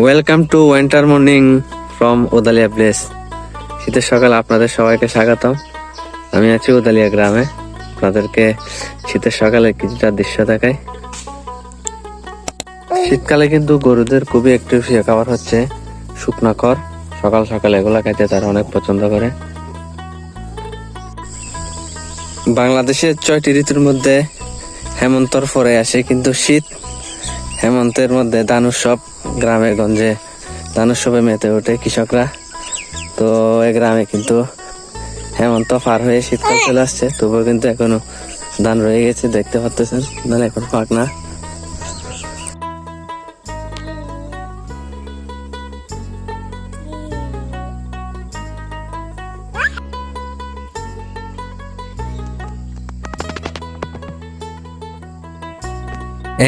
Welcome to winter morning from Odalia place শীতের সকাল, আপনাদের সবাইকে স্বাগতম। আমি আছি ওদালিয়া গ্রামে। আপনাদেরকে শীতের সকালে কিছুটা দৃশ্য দেখাই। শীতকালে কিন্তু গরুদের খুবই একটু প্রিয় খাবার হচ্ছে। শুকনা খড়, সকাল সকাল এগুলা খাইতে তারা অনেক পছন্দ করে। বাংলাদেশের ছয়টি ঋতুর মধ্যে হেমন্তর পরে আসে, কিন্তু শীত হেমন্তের মধ্যে ধান উৎসব গ্রামে গঞ্জে ধান উৎসবে মেতে ওঠে কৃষকরা। তো এই গ্রামে কিন্তু হেমন্ত পার হয়ে শীতকাল চলে আসছে, তবুও কিন্তু এখনও ধান রয়ে গেছে, দেখতে পারতেছেন ধান এখন পাক না।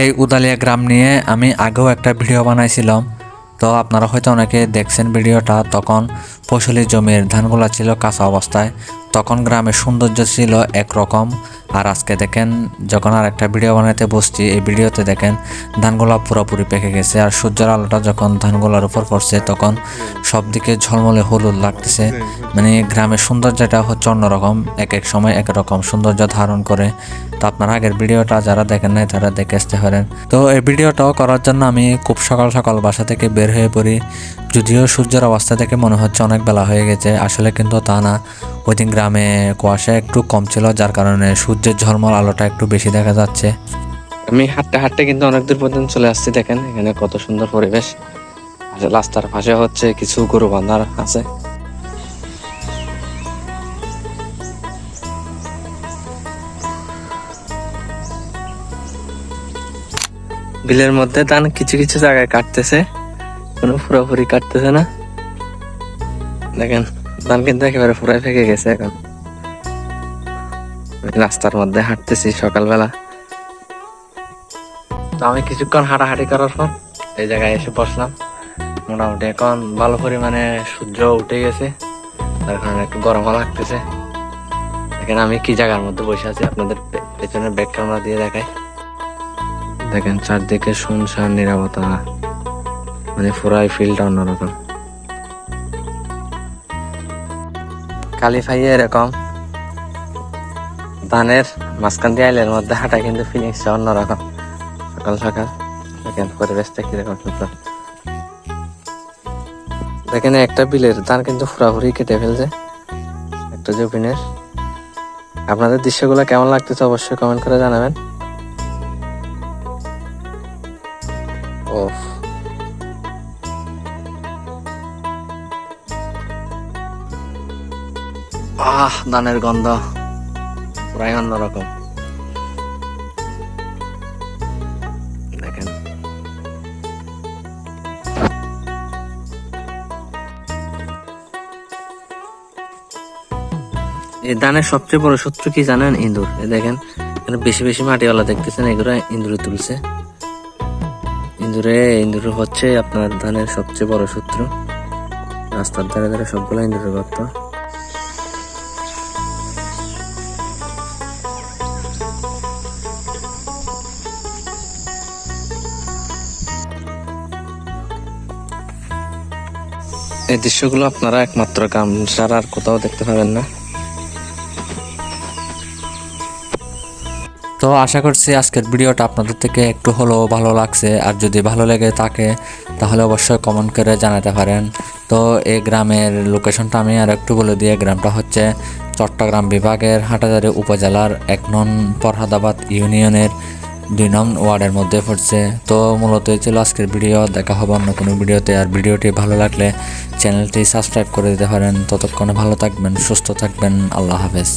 এই উদালিয়া গ্রাম নিয়ে আমি আগেও একটা ভিডিও বানাইছিলাম। তো আপনারা হয়তো অনেকে দেখছেন ভিডিওটা, তখন ফসলি জমির ধানগুলা ছিল কাঁচা অবস্থায়। তখন গ্রামের সৌন্দর্য ছিল একরকম। আর আজকে দেখেন, যখন আর একটা ভিডিও বানাইতে বসছি, এই ভিডিওতে দেখেন ধানগুলা পুরোপুরি পেকে গেছে। আর সূর্যের আলোটা যখন ধানগুলার উপর পড়ছে, তখন সব দিকে ঝলমলে হলুদ লাগতেছে। মানে গ্রামের সৌন্দর্যটা হচ্ছে অন্যরকম, এক এক সময় এক রকম সৌন্দর্য ধারণ করে। তো আপনারা আগের ভিডিওটা যারা দেখেন নাই, তারা দেখে আসতে পারেন। তো এই ভিডিওটাও করার জন্য আমি খুব সকাল সকাল বাসা থেকে বের হয়ে পড়ি। যদিও সূর্যের অবস্থা থেকে মনে হচ্ছে অনেক বেলা হয়ে গেছে, আসলে কিন্তু তা না। ওই দিন গ্রামে কুয়াশা একটু কম ছিল, যার কারণে সূর্যের ঝলমল আলোটা একটু বেশি দেখা যাচ্ছে। আমি হাঁটতে হাঁটতে কিন্তু অনেক দূর পর্যন্ত চলে আসছি, দেখেন এখানে কত সুন্দর পরিবেশ। রাস্তার পাশে হচ্ছে কিছু গরু বান্ধার আছে। বিলের মধ্যে ধান কিছু কিছু জায়গায় কাটতেছে। কোনো পুরোপুরি কাটতেছে না। দেখেন, ধান কিন্তু একেবারে পুরাই ফেকে গেছে এখন। রাস্তার মধ্যে হাঁটতেছি সকালবেলা। তো আমি কিছুক্ষণ হাঁটাহাঁটি করার পর এই জায়গায় এসে বসলাম। মোটামুটি এখন ভালো পরিমাণে সূর্য উঠে গেছে। তার কারণে একটু গরমও লাগতেছে। দেখেন, আমি কি জায়গার মধ্যে বসে আছি আপনাদের পে- পেছনের ব্যাক ক্যামেরা দিয়ে দেখাই। দেখেন, চারদিকে শুনশান, নিরাপত্তা। মানে পুরাই ফিলটা অন্যরকম। কালিফাইয়ে এরকম। ধানের মাঝখান দিয়ে আইলের মধ্যে হাঁটা কিন্তু ফিলিংসটা অন্যরকম। সকাল সকাল দেখেন পরিবেশটা কীরকম সুন্দর। দেখেন একটা বিলের ধান কিন্তু পুরাপুরি কেটে ফেলছে একটা জমিনের আপনাদের দৃশ্যগুলো কেমন লাগতেছে অবশ্যই কমেন্ট করে জানাবেন। ও আহ ধানের গন্ধ। প্রায় অন্যরকম এই ধানের সবচেয়ে বড় শত্রু কি জানেন? ইঁদুর। এই দেখেন, এখানে বেশি বেশি মাটিওয়ালা দেখতেছেন, এগুলো ইঁদুরে তুলছে। ইঁদুরে, ইঁদুর হচ্ছে আপনার ধানের সবচেয়ে বড় শত্রু। রাস্তার ধারে ধারে সবগুলো ইঁদুরের গর্ত। এই দৃশ্যগুলো আপনারা একমাত্র গ্রাম ছাড়া আর কোথাও দেখতে পাবেন না। তো আশা করছি আজকের ভিডিওটা আপনাদের থেকে একটু হলেও ভালো লাগছে। আর যদি ভালো লেগে থাকে, তাহলে অবশ্যই কমেন্ট করে জানাতে পারেন। তো এই গ্রামের লোকেশনটা আমি আর একটু বলে দিয়ে গ্রামটা হচ্ছে চট্টগ্রাম বিভাগের হাটাজারি উপজেলার এক নং ফরহাদাবাদ ইউনিয়নের দুই নং ওয়ার্ডের মধ্যে পড়ছে। তো মূলত ছিল আজকের ভিডিও। দেখা হবে অন্য কোনো ভিডিওতে। আর ভিডিওটি ভালো লাগলে চ্যানেলটি সাবস্ক্রাইব করে দিতে পারেন। ততক্ষণে ভালো থাকবেন সুস্থ থাকবেন। আল্লাহ হাফেজ।